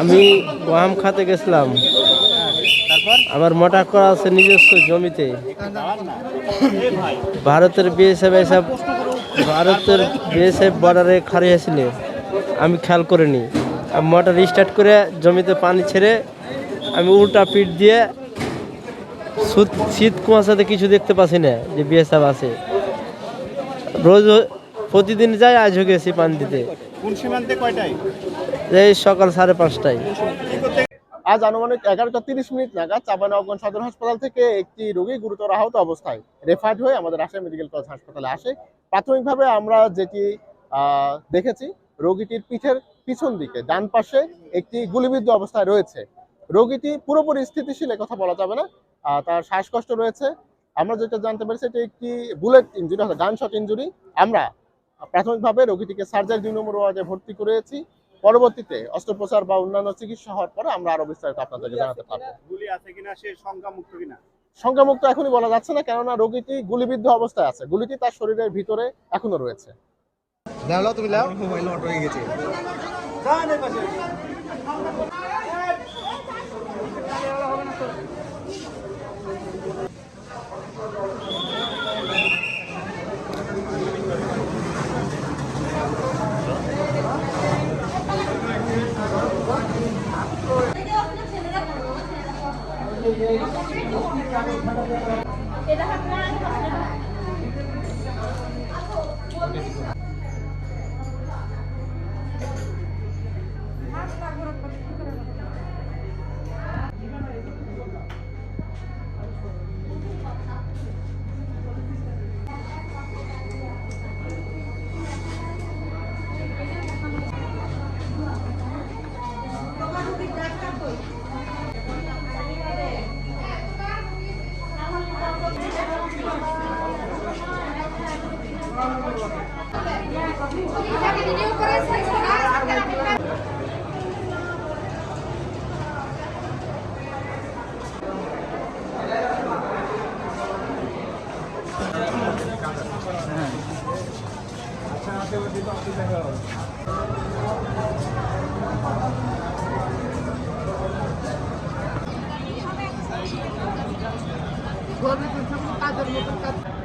আমি গহাম খাতে গেছিলাম। আমার মোটা করা আছে নিজস্ব জমিতে। ভারতের বিএসএফ এসব, ভারতের বিএসএফ বর্ডারে খাড়ি হয়েছিল। আমি খেয়াল করিনি। আমি মোটর স্টার্ট করে জমিতে পানি ছেড়ে আমি উল্টা পিঠ দিয়ে শীত শীত কুয়াশাতে কিছু দেখতে পাচ্ছি না যে বিএসএফ আছে। রোজ প্রতিদিন যাই, আজও গেছি পানি দিতে। এই সকাল সাড়ে পাঁচটায়। আজ আনুমানিক এগারোটা তিরিশ মিনিট নাগাদ চাঁপাইনবাবগঞ্জ সদর হাসপাতাল থেকে একটি রোগী গুরুতর আহত অবস্থায় রেফার্ড হয়ে আমাদের রাজশাহী মেডিকেল কলেজ হাসপাতালে আসে। প্রাথমিকভাবে আমরা যেটি দেখেছি, রোগীটির পিঠের পিছন দিকে, ডান পাশে একটি গুলিবিদ্ধ অবস্থায় রয়েছে। রোগীটি পুরোপুরি স্থিতিশীল কথা বলা যাবে না। তার শ্বাসকষ্ট রয়েছে। আমরা যেটা জানতে পারছি এটি একটি বুলেট ইঞ্জুরি, অর্থাৎ গান শট ইঞ্জুরি। আমরা প্রাথমিকভাবে রোগীটিকে সার্জারি দুই নম্বর ওয়ার্ডে ভর্তি করেছি। পরবর্তীতে অস্ত্রোপচার বা অন্যান্য চিকিৎসা হওয়ার পরে আমরা আরও বিস্তারিত আপনাদেরকে জানাতে পারব। গুলি আছে কিনা? সে সংখ্যা মুক্ত কিনা? সংখ্যামুক্ত এখনই বলা যাচ্ছে না কেননা রোগীটি গুলিবিদ্ধ অবস্থায় আছে। গুলিটি তার শরীরের ভিতরে এখনও রয়েছে। তুমি মোবাইল অটো হয়ে গেছে। Eh, lahat na ano, Gua bikin sebut kader, berkat.